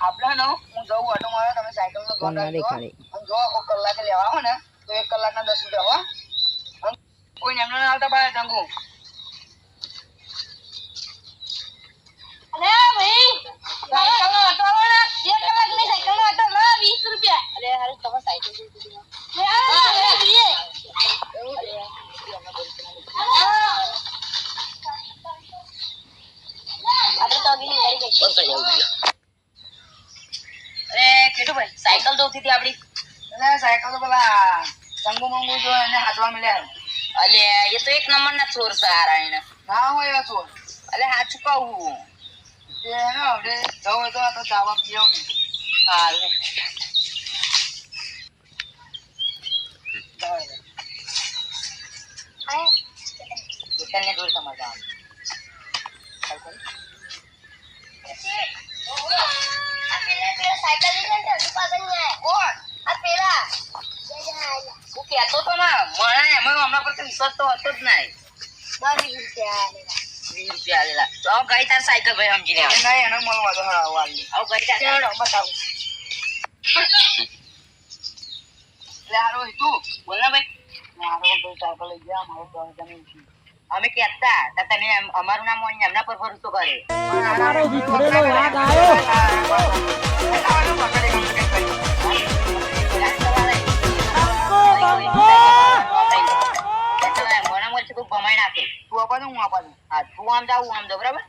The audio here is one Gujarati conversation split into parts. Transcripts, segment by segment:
આપણે ને હું જઉં ઓટો મારો તમે સાયકલ નો કોણ ના દેખાડે. જો કલાકે લેવા આવો ને તો એક કલાકના દસ રૂપિયા હો. કોઈ એમને ના આવતા બહાર ટંગુ અરે ભાઈ સાયકલ નો ઓટો આવો ને એક કલાકની સાયકલ નો ઓટો લો વીસ રૂપિયા અરે હારે તમે સાયકલ જોઈતી હતી ને. લે આ લે જોઈએ એવું છે? આપણે તો અગી ગાડી ગઈ બંધ કરી આવું બીજો. કેટુભાઈ સાયકલ જોતી હતી આપડી એટલે સાયકલ તો પેલા સંગુ મંગુ જો એને હાથવા મળ્યા અલે એ તો એક નંબર ના ચોર સારા એને ના હોય એવા ચોર અલે હાચું કહું એ ને જવું તો તો ચાવા પીવું હા લે દૂર તમારે જવાનું. ચાલ કરી. આ પેલા પેલા સાયકલ લઈને ને હજુ પાછળ નહીં આયા. કોણ આ પેલા તું કહેતો તો ને મને એમાં હમણાં પર તો વિશ્વાસ તો હતો જ નહીં. દસ રૂપિયા વીસ રૂપિયા આલેલા તો હવે ગઈ તાર સાયકલ ભાઈ સમજીને આવ. નહીં એનો મળવા દો હા વાલી. હવે ગઈ તાર ચલો, બતાવું. એટલે હારો તું. બોલ ને ભાઈ. મારો લઈ ગયા મારો તો જમીન છે. અમે કેતા તો તમે અમારું નામ હોય એમના પર ભરોસો કરે. મળશે નાખે. તું અપાતું હું અપાતું હા, તું આમ હું આમ જાઉં. બરાબર?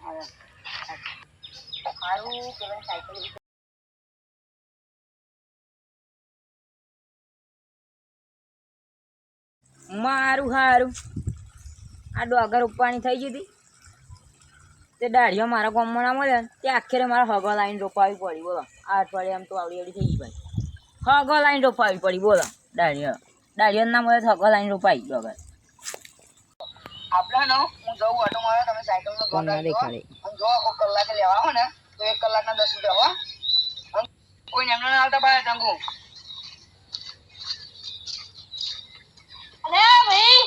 મારું હારું. આ ડોગર ઉપાણી થઈ ગઈ હતી. તે દાઢીઓ મારા ગામમાં ના મળે ને, તે આખરે મારા હગો લાઈન રોપાવી પડી. બોલો. આ અઠવાડિયે આમ તો આવડી આવડી થઈ ગઈ ભાઈ. હગો લાઈન રોપાવી પડી. બોલો. દાઢીઓ. દાઢીઓ ના મળે હગો લાઈન રોપાઈ ડોગર આપણે ને હું જઉં ઓટો મારો તમે સાયકલ નો કોણ ના દેખાડે. જો કોઈ કલાકે લેવા આવો ને તો એક કલાકના દસ રૂપિયા હો. કોઈ એમને ના આવતા બહાર ટંગુ અરે ભાઈ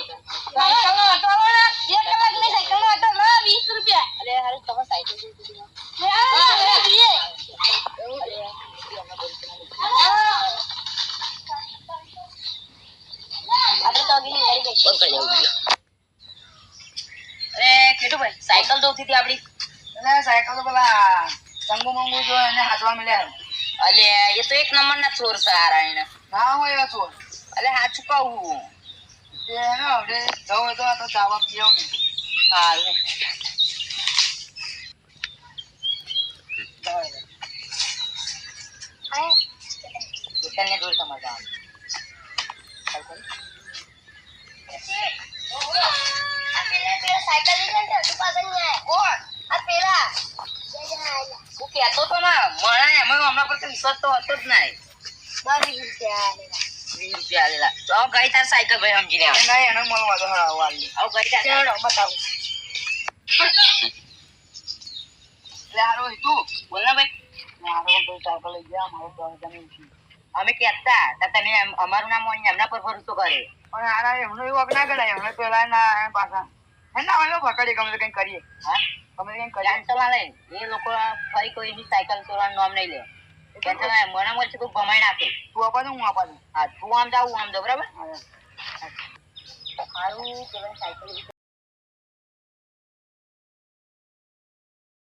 સાયકલ નો ઓટો આવો ને. એક કલાકની સાયકલ નો ઓટો લો વીસ રૂપિયા. અરે હારે તમે સાયકલ? આપણે તો અગી કેટુભાઈ સાયકલ જોતી હતી આપડી. એટલે સાયકલ તો પેલા ચંગુ મંગુ જો એને હાથવા મળ્યા અલે એ તો એક નંબર ના ચોર સારા એને ના હોય એવા ચોર. અલે હાચું કહું એ ને હવે જવું તો આ તો ચાવા પીવું ને હા લે જાઓ લે. દુકાનને દૂર તમારે જવાનું ચાલ કરી. આ પેલા પેલા સાયકલ લઈને ને હજુ પાછળ નહીં આયા. કોણ આ પેલા તું કહેતો તો ના મને એમાં હમણાં પર વિશ્વાસ તો હતો જ નહીં. દસ રૂપિયા વીસ રૂપિયા આલેલા તો હવે ગઈ તાર સાયકલ ભાઈ સમજીને આવ. નહીં એનો મળવા દો હા વાલી હવે ગઈ તાર ચલો, બતાવું. એટલે હારો તું. બોલ ને ભાઈ. અમે કેતા તમે અમારું નામ હોય એમના પર ભરોસો કરે. પણ આના એમનો એવું ના કરાય એમને પેલા ના પાછા. હે ના હવે પકડી ગમે કઈ કરીએ. હા? ગમે તો કઈ લઈને એ લોકો ફરી કોઈ બી સાયકલ ચોરવાનું નામ નહીં લે. કે તમે મને મળશે કોઈ ભમાઈ નાખે. તું આપા દે હું આપા દઉં. હા તું આમ જાવ હું આમ જાઉં બરાબર. સારું પેલા સાયકલ